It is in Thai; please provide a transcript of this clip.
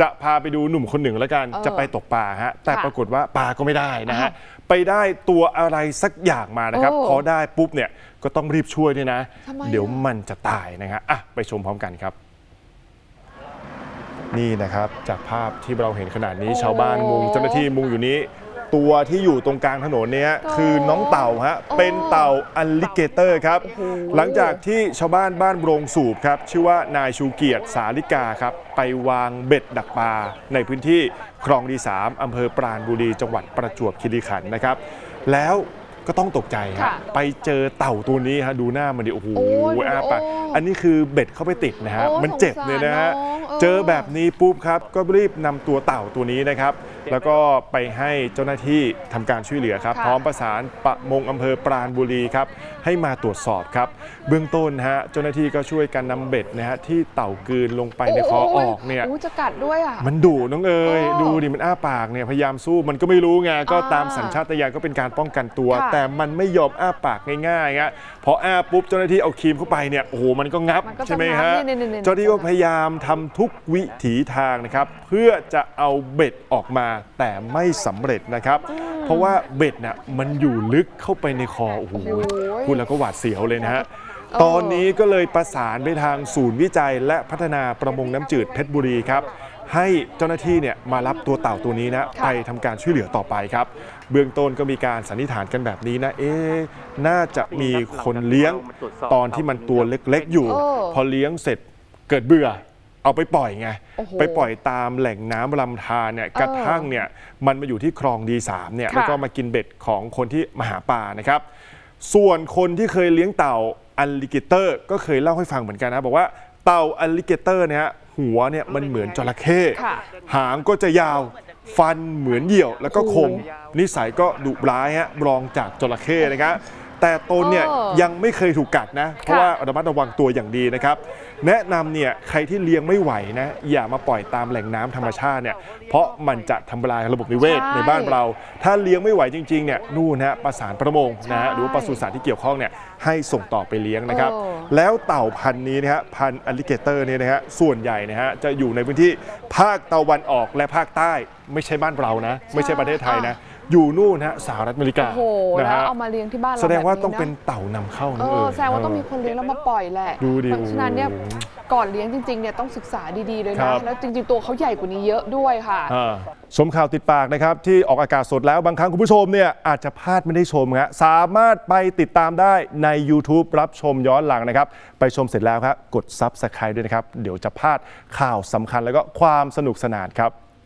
จะพาไปดูหนุ่มคนหนึ่งแล้วกัน เออจะไปตกปลาฮะ แต่ค่ะปรากฏว่าปลาก็ไม่ได้นะฮะอ้าวไปได้ตัวอะไรสักอย่างมานะครับ โอ้พอได้ปุ๊บเนี่ยก็ต้องรีบช่วยด้วยนะ ทำไมเดี๋ยวอะมันจะตายนะฮะอะไปชมพร้อมกันครับ นี่นะครับจากภาพที่เราเห็นขนาดนี้ชาวบ้านมุงเจ้าหน้าที่มุงอยู่นี้ ตัวที่อยู่ตรงกลางถนนเนี้ยคือน้องเต่าฮะเป็นเต่าอัลลิเกเตอร์ครับ หลังจากที่ชาวบ้านบ้านโรงสูบครับ ชื่อว่านายชูเกียรติสาลิกาครับ ไปวางเบ็ดดักปลาในพื้นที่คลองดีสามอำเภอปราณบุรีจังหวัดประจวบคีรีขันธ์นะครับ แล้วก็ต้องตกใจฮะค่ะไปเจอเต่าตัวนี้ฮะดูหน้ามันดิโอ้โหโอ้ยอ้าปากโอ้อันนี้คือเบ็ดเข้าไปติดนะฮะโอ้มันเจ็บเลยนะฮะ สงสารน้อง เออเจอแบบนี้ปุ๊บครับก็รีบนำตัวเต่าตัวนี้นะครับ แล้วก็ไปให้เจ้าหน้าที่ทำการช่วยเหลือครับค่ะพร้อมประสานประมงอำเภอปราณบุรีครับให้มาตรวจสอบครับ เบื้องต้นฮะเจ้าหน้าที่ก็ช่วยกันนำเบ็ดนะฮะที่เต่ากลืนลงไปในคอออกเนี่ยโจะกัดด้วยอะ มันดุน้องเอ๋ยโอ้ดูดิมันอ้าปากเนี่ยพยายามสู้มันก็ไม่รู้ไงก็อ่าตามสัญชาตญาณก็เป็นการป้องกันตัว ค่ะ แต่มันไม่ยอมอ้าปากง่ายๆฮะพออ้าปุ๊บเจ้าหน้าที่เอาครีมเข้าไปเนี่ยโอ้โหมันก็งับ มันก็จะใช่ไหมงับฮะนี่ๆๆๆ เจ้าหน้าที่ก็พยายามทำทุกวิถีทางนะครับ เพื่อจะเอาเบ็ดออกมาแต่ไม่สำเร็จนะครับ เพราะว่าเบ็ดน่ะมันอยู่ลึกเข้าไปในคอโอ้โหโอ้ยพูดแล้วก็หวาดเสียวเลยนะฮะเออตอนนี้ก็เลยประสานไปทางศูนย์วิจัย และพัฒนาประมงน้ำจืดเพชรบุรีครับให้เจ้าหน้าที่เนี่ยมารับตัวเต่าตัวนี้นะค่ะไปทำการช่วยเหลือต่อไปครับ เบื้องต้นก็มีการสันนิษฐานกันแบบนี้นะเอ๊ะน่าจะมีคนเลี้ยงตอนที่มันตัวเล็กๆอยู่เออพอเลี้ยงเสร็จเกิดเบื่อ เอาไปปล่อยไง โอ้โหไปปล่อยตามแหล่งน้ำลำธารเนี่ยกระทั่งเนี่ยมันมาอยู่ที่คลองดีสามเนี่ยค่ะ แล้วก็มากินเบ็ดของคนที่มาหาปลานะครับ ส่วนคนที่เคยเลี้ยงเต่าอัลลิเกเตอร์ก็เคยเล่าให้ฟังเหมือนกันนะ บอกว่าเต่าอัลลิเกเตอร์เนี่ยฮะหัวเนี่ยมันเหมือนจระเข้ ค่ะ หางก็จะยาว ฟันเหมือนเหยี่ยว แล้วก็คม นิสัยก็ดุร้ายฮะรองจากจระเข้นะครับ แต่ตนเนี่ยเออยังไม่เคยถูกกัดนะ เพราะว่าระมัดระวังตัวอย่างดีนะครับ แนะนำเนี่ยใครที่เลี้ยงไม่ไหวนะ อย่ามาปล่อยตามแหล่งน้ำธรรมชาติเนี่ยเพราะมันจะทำลายระบบนิเวศใช่ในบ้านเรา ถ้าเลี้ยงไม่ไหวจริงๆเนี่ยนู่นนะประสานประมงนะฮะใช่หรือว่าปศุสัตว์ที่เกี่ยวข้องเนี่ยให้ส่งต่อไปเลี้ยงนะครับเออแล้วเต่าพันธุ์นี้นะฮะพันธุ์อลิเกเตอร์เนี่ยนะฮะส่วนใหญ่นะฮะจะอยู่ในพื้นที่ภาคตะวันออกและภาคใต้ ไม่ใช่บ้านเรานะ ไม่ใช่ประเทศไทยนะ อยู่นู่นนะฮะสหรัฐอเมริกาโอ้โหนะแล้วฮะเอามาเลี้ยงที่บ้านเราแสดงว่าแบบต้องเป็นอะเต่านำเข้าเอนะเอออแสดงว่าต้องมีคนเลี้ยงแล้วมาปล่อยแหละดูดิเพราะฉะนั้นเนี่ยโอ้โหก่อนเลี้ยงจริงๆเนี่ยต้องศึกษาดีๆเลยครันะบ แล้วจริงๆตัวเขาใหญ่กว่านี้เยอะด้วยค่ะ อ่าชมข่าวติดปากนะครับ ที่ออกอากาศสดแล้วบางครั้งคุณผู้ชมเนี่ยอาจจะพลาดไม่ได้ชมฮะสามารถไปติดตามได้ใน YouTube รับชมย้อนหลังนะครับ ไปชมเสร็จแล้วครับ กด Subscribe ด้วยนะครับ เดี๋ยวจะพลาดข่าวสำคัญแล้วก็ความสนุกสนานครับ